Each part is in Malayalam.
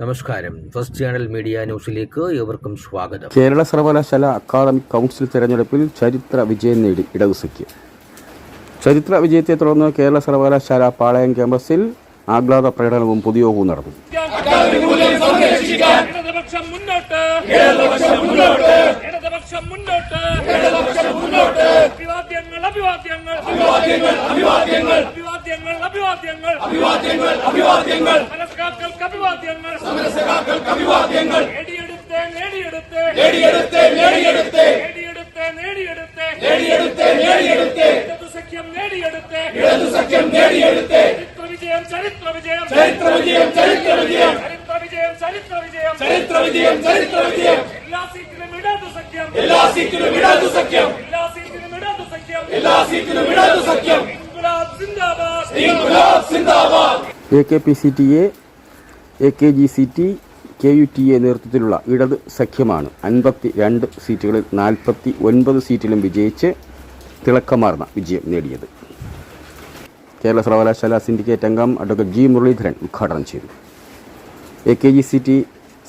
നമസ്കാരം. ഫസ്റ്റ് ചാനൽ മീഡിയ ന്യൂസിലേക്ക് ഏവർക്കും സ്വാഗതം. കേരള സർവകലാശാല അക്കാദമിക് കൗൺസിൽ തെരഞ്ഞെടുപ്പിൽ ചരിത്ര വിജയം നേടി ഇടതു സഖ്യം ചരിത്ര വിജയത്തെ തുടർന്ന് കേരള സർവകലാശാല പാളയം ക്യാമ്പസിൽ ആഹ്ലാദ പ്രകടനവും പൊതുയോഗവും നടന്നു. അഭിവാദ്യങ്ങൾ അഭിവാദ്യങ്ങൾ. അഭിവാദ്യങ്ങൾ അഭിവാദ്യങ്ങൾ. അഭിവാദ്യങ്ങൾ. അഭിവാദ്യങ്ങൾ അഭിവാദ്യങ്ങൾ അഭിവാദ്യങ്ങൾ സമരസഖാക്കൾക്ക് അഭിവാദ്യങ്ങൾ സമരസഖാക്കൾക്ക് അഭിവാദ്യങ്ങൾ നേടിയെടുത്ത് നേടിയെടുത്ത്. നേടിയെടുത്ത് നേടിയെടുത്ത്. നേടിയെടുത്ത് നേടിയെടുത്ത്. നേടിയെടുത്ത് നേടിയെടുത്ത്. ഇടതു സഖ്യം നേടിയെടുത്ത്. ഇടതു സഖ്യം നേടിയെടുത്ത്. ചരിത്ര വിജയം ചരിത്ര വിജയം. ചരിത്ര വിജയം ചരിത്ര വിജയം. ചരിത്ര വിജയം ചരിത്ര വിജയം. ചരിത്ര വിജയം ചരിത്ര വിജയം. എല്ലാ സീറ്റിലും ഇടതു സഖ്യം. എല്ലാ സീറ്റിലും ഇടതു സഖ്യം. എല്ലാ സീറ്റിലും ഇടതു സഖ്യം. എല്ലാ സീറ്റിലും ഇടതു സഖ്യം. ഇൻകുലാബ് സിന്ദാബാദ്. ഇൻകുലാബ് സിന്ദാബാദ്. A K P C T A A K G C T K U T A നേതൃത്വത്തിലുള്ള ഇടത് സഖ്യമാണ്. അൻപത്തി രണ്ട് സീറ്റുകളിൽ നാൽപ്പത്തി ഒൻപത് സീറ്റിലും വിജയിച്ച് തിളക്കമാർന്ന വിജയം നേടിയത്. കേരള സർവകലാശാല സിൻഡിക്കേറ്റ് അംഗം അഡ്വക്കേറ്റ് ജി മുരളീധരൻ ഉദ്ഘാടനം ചെയ്തു. A K G C T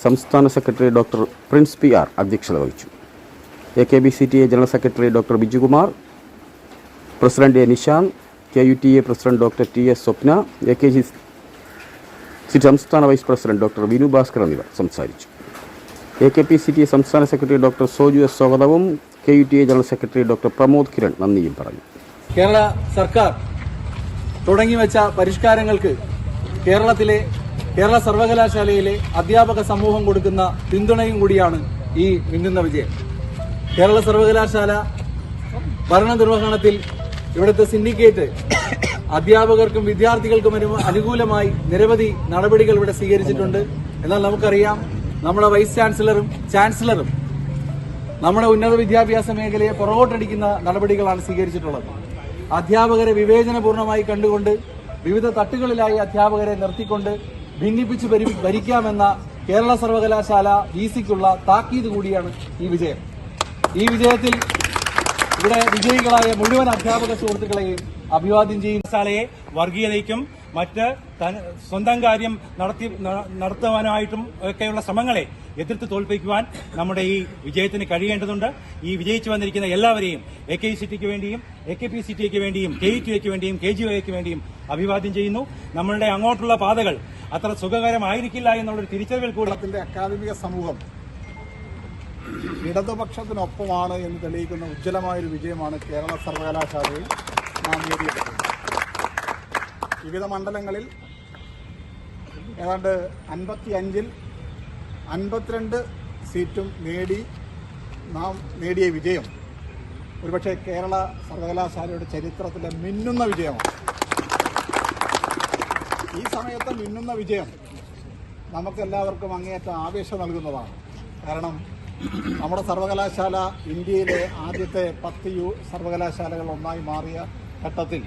സംസ്ഥാന secretary doctor Prince P R അധ്യക്ഷത വഹിച്ചു. A K B C T A general secretary doctor Bijukumar president A Nishanth K U T A president doctor T S Swapna A K G C സംസ്ഥാന vice president doctor Vinu Bhaskar എന്നിവർ സംസാരിച്ചു. A K P C T സംസ്ഥാന സെക്രട്ടറി ഡോക്ടർ സോജു എസ് സ്വാഗതവും K U T A general secretary doctor Pramod Kiran നന്ദിയും പറഞ്ഞു. കേരള സർക്കാർ തുടങ്ങിവെച്ച പരിഷ്കാരങ്ങൾക്ക് കേരളത്തിലെ കേരള സർവകലാശാലയിലെ അധ്യാപക സമൂഹം കൊടുക്കുന്ന പിന്തുണയും കൂടിയാണ് ഈ മിന്നുന്ന വിജയം. കേരള സർവകലാശാല ഭരണനിർവഹണത്തിൽ ഇവിടുത്തെ സിൻഡിക്കേറ്റ് അധ്യാപകർക്കും വിദ്യാർത്ഥികൾക്കും അനു- അനുകൂലമായി നിരവധി നടപടികൾ ഇവിടെ സ്വീകരിച്ചിട്ടുണ്ട്. എന്നാൽ നമുക്കറിയാം നമ്മുടെ വൈസ് ചാൻസലറും ചാൻസലറും നമ്മുടെ ഉന്നത വിദ്യാഭ്യാസ മേഖലയെ പുറകോട്ടടിക്കുന്ന നടപടികളാണ് സ്വീകരിച്ചിട്ടുള്ളത്. അധ്യാപകരെ വിവേചനപൂർണമായി കണ്ടുകൊണ്ട് വിവിധ തട്ടുകളിലായി അധ്യാപകരെ നിർത്തിക്കൊണ്ട് ഭിന്നിപ്പിച്ച് ഭരിക്കാമെന്ന കേരള സർവകലാശാല വി സിക്കുള്ള താക്കീത് കൂടിയാണ് ഈ വിജയം. ഈ വിജയത്തിൽ ഇവിടെ വിജയികളായ മുഴുവൻ അധ്യാപക സുഹൃത്തുക്കളെയും അഭിവാദ്യം ചെയ്യുന്ന സാലയെ വർഗീയതയ്ക്കും മറ്റ് സ്വന്തം കാര്യം നടത്തി നടത്തുവാനായിട്ടും ഒക്കെയുള്ള ശ്രമങ്ങളെ എതിർത്ത് തോൽപ്പിക്കുവാൻ നമ്മുടെ ഈ വിജയത്തിന് കഴിയേണ്ടതുണ്ട്. ഈ വിജയിച്ചു വന്നിരിക്കുന്ന എല്ലാവരെയും എ കെ സി ടിക്ക് വേണ്ടിയും എ കെ പി സി ടിക്ക് വേണ്ടിയും കെ ടി എക്ക് വേണ്ടിയും കെ ജി ഒക്ക് വേണ്ടിയും അഭിവാദ്യം ചെയ്യുന്നു. നമ്മളുടെ അങ്ങോട്ടുള്ള പാതകൾ അത്ര സുഖകരമായിരിക്കില്ല എന്നുള്ളൊരു തിരിച്ചറിവിൽ കൂടി അക്കാദമിക സമൂഹം ഇടതുപക്ഷത്തിനൊപ്പമാണ് എന്ന് തെളിയിക്കുന്ന ഉജ്ജ്വലമായൊരു വിജയമാണ് കേരള സർവകലാശാലയിൽ. നാം നേടിയെടുത്തത് വിവിധ മണ്ഡലങ്ങളിൽ ഏതാണ്ട് അൻപത്തി അഞ്ചിൽ അൻപത്തിരണ്ട് സീറ്റും നേടി നാം നേടിയ വിജയം. ഒരുപക്ഷെ കേരള സർവകലാശാലയുടെ ചരിത്രത്തിലെ മിന്നുന്ന വിജയമാണ്. ഈ സമയത്ത് മിന്നുന്ന വിജയം നമുക്കെല്ലാവർക്കും അങ്ങേയറ്റം ആവേശം നൽകുന്നതാണ്. കാരണം നമ്മുടെ സർവകലാശാല ഇന്ത്യയിലെ ആദ്യത്തെ പത്ത് യു സർവകലാശാലകൾ ഒന്നായി മാറിയ 片手に。